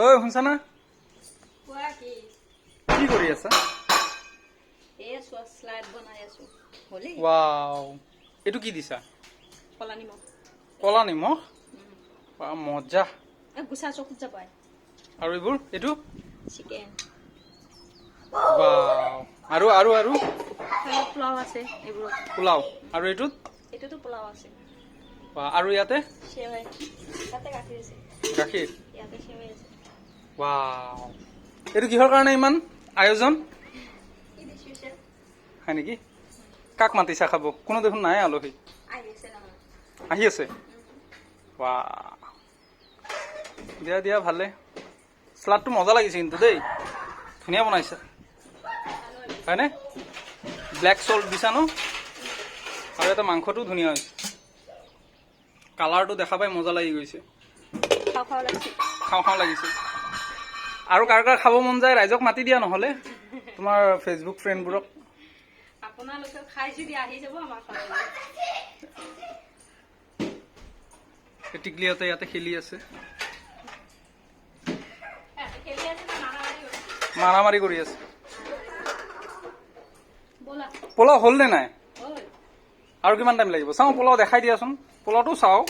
ঐ শুনছা না? কি? কি কৰি আছা? ৱাও এইটো কি দিছা? কলা নিমখ। কলা নিমখ? মজা। আৰু এইবোৰ? এইটো? আৰু আৰু আৰু? পোলাও আছে এইবোৰত। পোলাও। আৰু এইটোত? এইটোতো পোলাও আছে। আৰু ইয়াতে? গাখীৰ গাখীৰ? ইয়াতে আছে। ৱাও এইটো কিহৰ কাৰণে ইমান আয়োজন? হয় নেকি? কাক মাতিছা খাব? কোনো দেখোন নাই আলহী। আহি আছে। ৱা দিয়া দিয়া ভালে। শ্লাডটো মজা লাগিছে কিন্তু দেই। ধুনীয়া বনাইছা। হয়নে? ব্লেক চল্ট দিছা ন? আৰু এটা মাংসটো ধুনীয়া হৈছে। কালাৰটো দেখা পাই মজা লাগি গৈছে। খাওঁ খাওঁ লাগিছে। আৰু কাৰ কাৰ খাব মন যায় ৰাইজক মাতি দিয়া নহ'লে। তোমাৰ ফেচবুক ফ্ৰেণ্ডবোৰক আপোনালোকে খাই যদি আহি যাব আমাৰ টিকলিহঁতে ইয়াতে খেলি আছে। মাৰামাৰি কৰি? আছে। পোলাও হ'ল নে নাই? আৰু কিমান টাইম লাগিব? চাওঁ পোলাও দেখাই দিয়াচোন। পোলাওটো চাওঁ।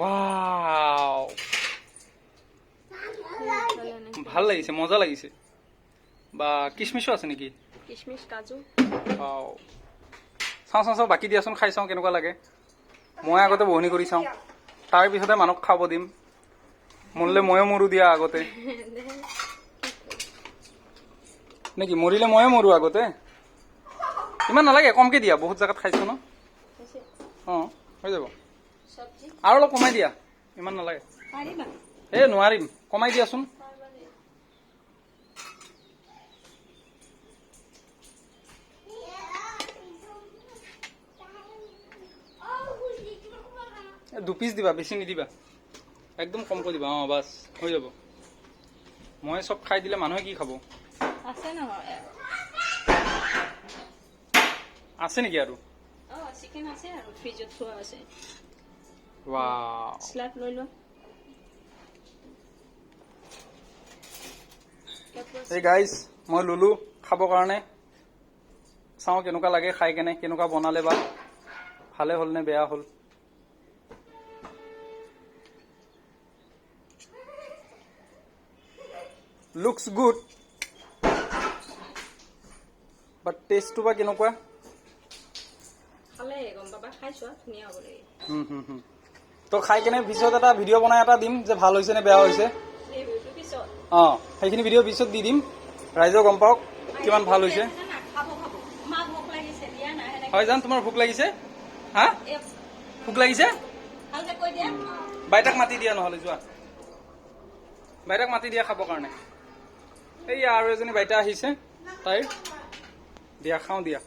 ৱাও ভালো লাগিছে মজা লাগিছে। বা কিচমিচো আছে নেকি? কিচমিচ কাজু। চাওঁ চাওঁ চাওঁ বাকী দিয়াচোন খাই চাওঁ কেনেকুৱা লাগে। মই আগতে বহনি কৰি চাওঁ। তাৰ পিছতে মানুহক খাব দিম। মৰিলে ময়ে মৰো দিয়া আগতে। নেকি মৰিলে ময়ে মৰো আগতে? ইমান নালাগে কমকে দিয়া বহুত জেগাত খাইছো ন? অঁ হৈ যাব। আৰু অলপ কমাই দিয়া। ইমান নালাগে। পাৰিবা। এ নোৱাৰিম। কমাই দিয়াচোন। এ, দুপিচ দিবা বেছি নিদিবা। একদম কমকৈ দিবা অঁ বাছ হৈ যাব। মই চব খাই দিলে মানুহে কি খাব? আছে আছে নেকি আৰু? গাইজ মই ললো খাবৰ কাৰণে। চাওঁ কেনেকুৱা লাগে খাই কেনে কেনেকুৱা বনালে বা ভালে হ'ল নে বেয়া হ'ল? লুকছ গুড বাট টেষ্টটো বা কেনেকুৱা? খালে গম পাবা। খাই চোৱা ধুনীয়া হ'ব লাগে। হুম, হুম, হুম। তো খাই কেনে পিছত এটা ভিডিঅ' বনাই এটা দিম যে ভালো হৈছে নে বেয়া হৈছে। অঁ সেইখিনি ভিডিঅ' পিছত দি দিম। ৰাইজেও গম পাওক কিমান ভালো হৈছে। হয় জান তোমাৰ ভোক লাগিছে? হা? ভোক লাগিছে? বাইতাক মাতি দিয়া নহ'লে যোৱা। বাইতাক মাতি দিয়া খাবৰ কাৰণে। এই আৰু এজনী বাইতা আহিছে তাইৰ দিয়া খাওঁ দিয়া।